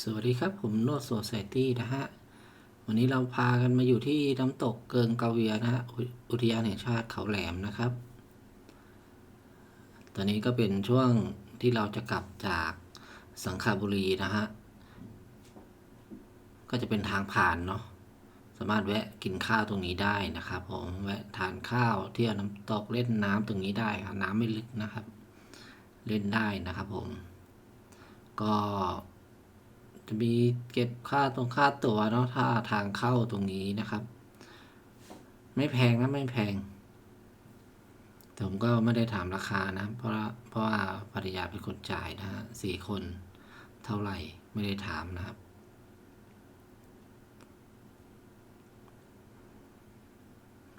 สวัสดีครับผมโนดโซไซตี้นะฮะ วันนี้เราพากันมาอยู่ที่น้ำตกเกิงกาเวียนะฮะอุอุทยานแห่งชาติเขาแหลมนะครับ ตอนนี้ก็เป็นช่วงที่เราจะกลับจากสังขบุรีนะฮะ ก็จะเป็นทางผ่านเนาะ สามารถแวะกินข้าวตรงนี้ได้นะครับ ผมแวะทานข้าวเที่ยวน้ำตกเล่นน้ำตรงนี้ได้ครับน้ำไม่ลึกนะครับ เล่นได้นะครับผม ก็ จะมีเก็บค่าตรงค่าตั๋วเนาะถ้าทางเข้าตรงนี้นะครับ ไม่แพงนะไม่แพงแต่ผมก็ไม่ได้ถามราคานะ เพราะเพราะว่าภรรยาเป็นคนจ่ายนะฮะสี่คนเท่าไหร่ไม่ได้ถามนะครับ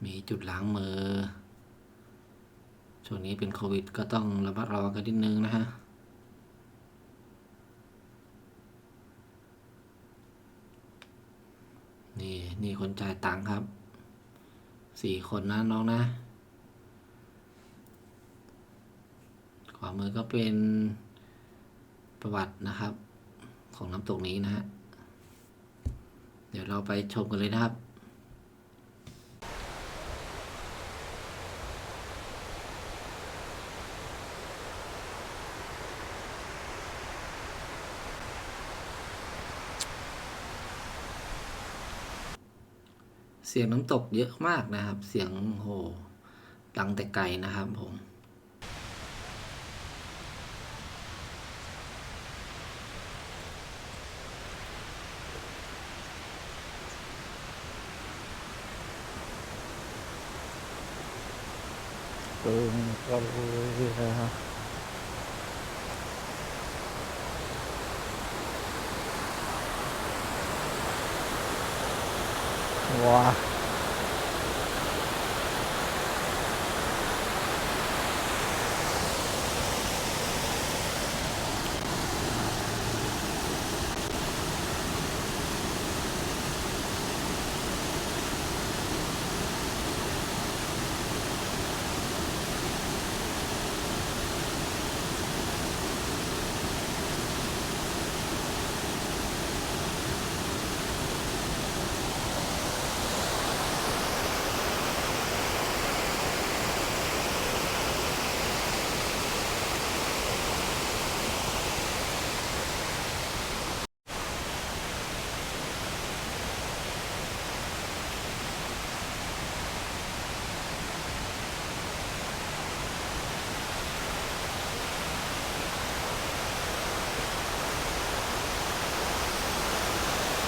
มีจุดล้างมือช่วงนี้เป็นโควิดก็ต้องระมัดระวังกันนิดนึงนะฮะ นี่นี่คนจ่ายตังค์ครับสี่คนนะน้องนะ ขวามือก็เป็นประวัตินะครับ ของน้ำตกนี้นะฮะ เดี๋ยวเราไปชมกันเลยนะครับ เสียงน้ำตกเยอะมากนะครับ เสียงโหดังแต่ไกลนะครับผมเออก็รู้นะ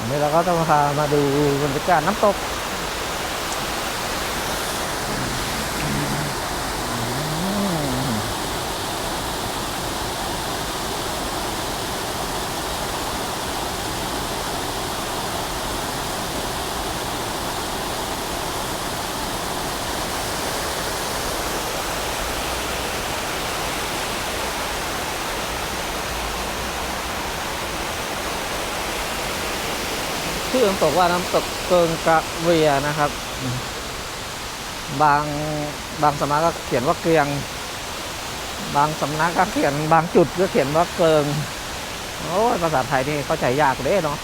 นี้เราก็ต้องพามาดูบรรยากาศน้ำตก ชื่อน้ำตกว่าน้ำตกเกิงกะเวียนะครับ บางบางสำนักก็เขียนว่าเกรียง บางสำนักก็เขียนบางจุดก็เขียนว่าเกิงโอ้ยภาษาไทยนี่เข้าใจยากเลยเนาะ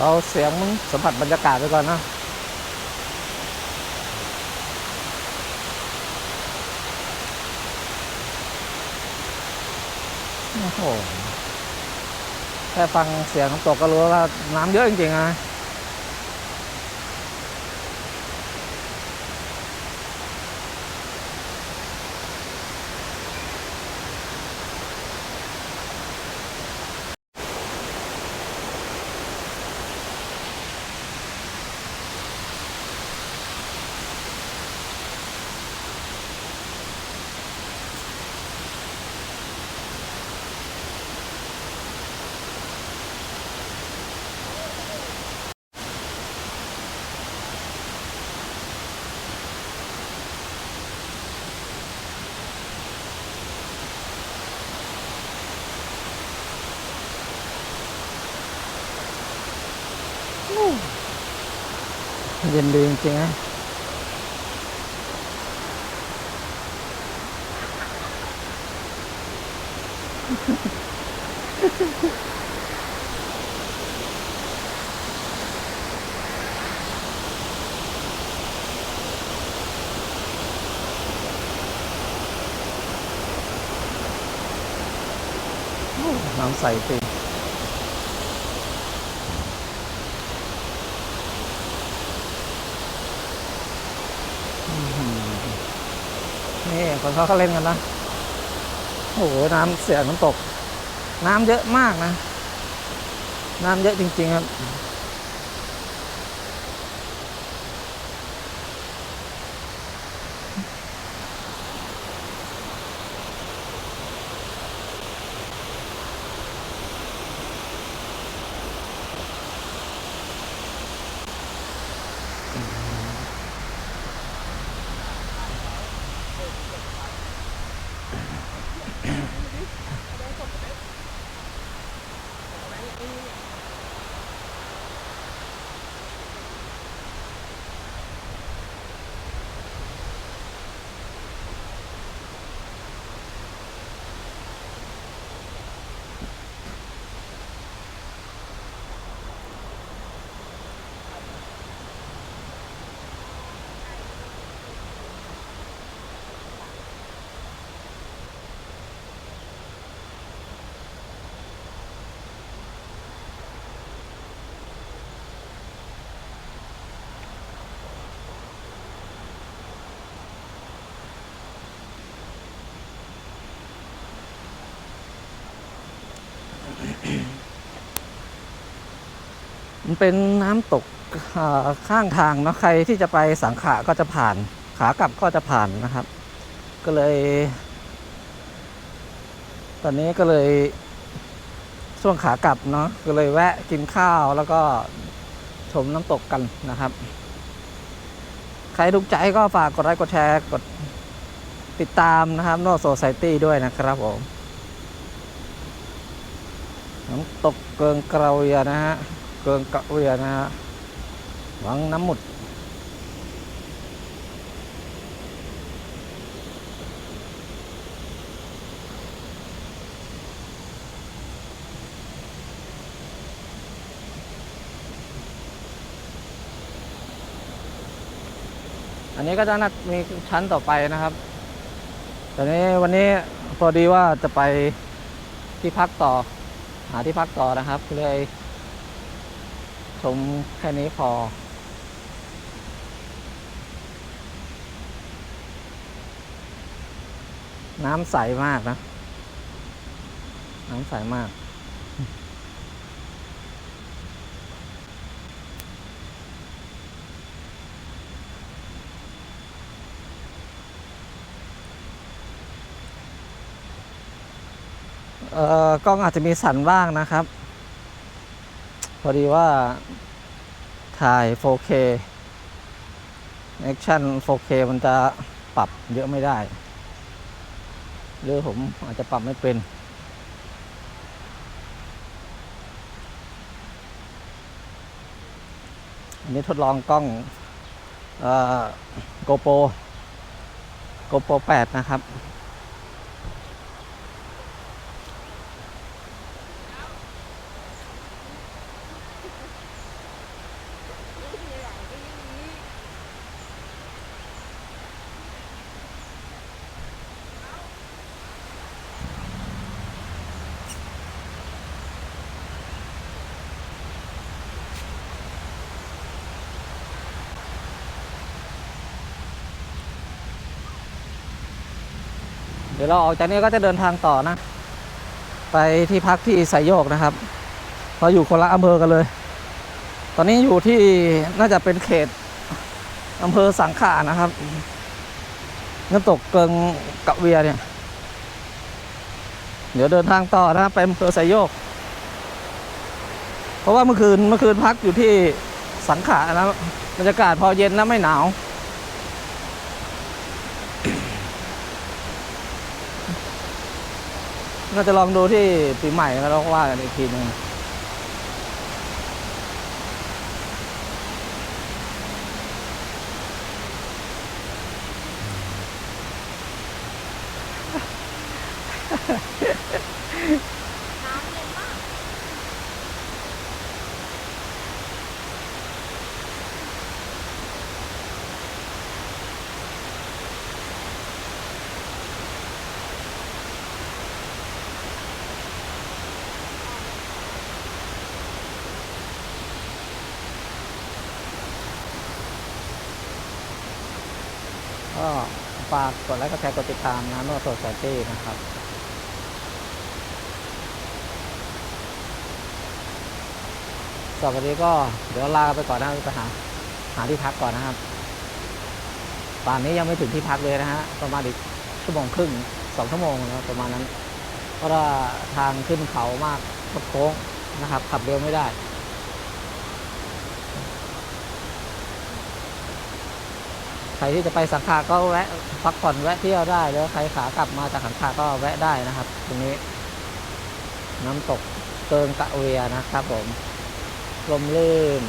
เอาเสียงมึงสัมผัสบรรยากาศไปก่อนนะโอ้โหแค่ฟังเสียงน้ำตกก็รู้ว่าน้ำเยอะจริงๆนะ เย็นดีจริงๆนะโอนเขาเขาเล่นกันนะโอ้โหน้ำเสียน้ำตก น้ำเยอะมากนะ น้ำเยอะจริง ๆ ครับ มันเป็นน้ำตกข้างทางเนาะใครที่จะไปสังขะก็จะผ่าน ขากลับก็จะผ่านนะครับ ก็เลย ตอนนี้ก็เลยช่วงขากลับเนาะก็เลยแวะกินข้าวแล้วก็ชมน้ำตกกันนะครับ ใครถูกใจก็ฝากกดไลค์กดแชร์กดติดตามนะครับโนโซไซตี้ด้วยนะครับผมน้ำตกเกิงเกระเวียนะฮะ เกิงกะเวียนะฮะวังน้ำหมุด อันนี้ก็จะนัดมีชั้นต่อไปนะครับตอนนี้วันนี้พอดีว่าจะไปที่พักต่อ หาที่พักต่อนะครับเลย ชมแค่นี้พอ น้ำใสมากนะ น้ำใสมาก เอ่อกล้องอาจจะมีสั่นบ้างนะครับ พอดีว่าถ่าย 4K Action 4K มันจะปรับเยอะไม่ได้ หรือผมอาจจะปรับไม่เป็น อันนี้ทดลองกล้องเอ่อ GoPro GoPro 8นะครับ ดี๋ยวเราออกจากนี้ก็จะเดินทางต่อนะ ไปที่พักที่ไซโยกนะครับเราอยู่คนละอำเภอกันเลย ตอนนี้อยู่ที่น่าจะเป็นเขตอำเภอสังขะนะครับน้ำตกเกิงกะเวียเนี่ย เดี๋ยวเดินทางต่อนะครับไปอำเภอไซโยก เพราะว่าเมื่อคืนเมื่อคืนพักอยู่ที่สังขะนะบรรยากาศพอเย็นนะไม่หนาว ก็จะลองดูที่ปีใหม่แล้วก็ว่ากันอีกทีนึง ก็ฝากกดไลค์กดแชร์กดติดตามนะโนโซซตี้นะครับสวัสดีก็เดี๋ยวลาไปก่อนนะไปหาหาที่พักก่อนนะครับป่านนี้ยังไม่ถึงที่พักเลยนะฮะประมาณอีกชั่วโมงครึ่งสองชั่วโมงนะประมาณนั้น เพราะว่าทางขึ้นเขามากโค้งนะครับ ขับเร็วไม่ได้ ครที่จะไปสังขะก็แวะพักผ่อนแวะเที่ยวได้แล้วใครขากลับมาจากสังขะก็แวะได้นะครับ ตรงนี้ น้ำตกเกิงกะเวียนะครับ ผมลมลื่น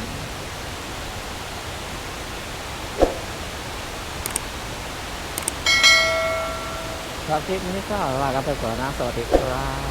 ครับคลิปนี้ก็ลากันไปก่อนนะสวัสดีครับ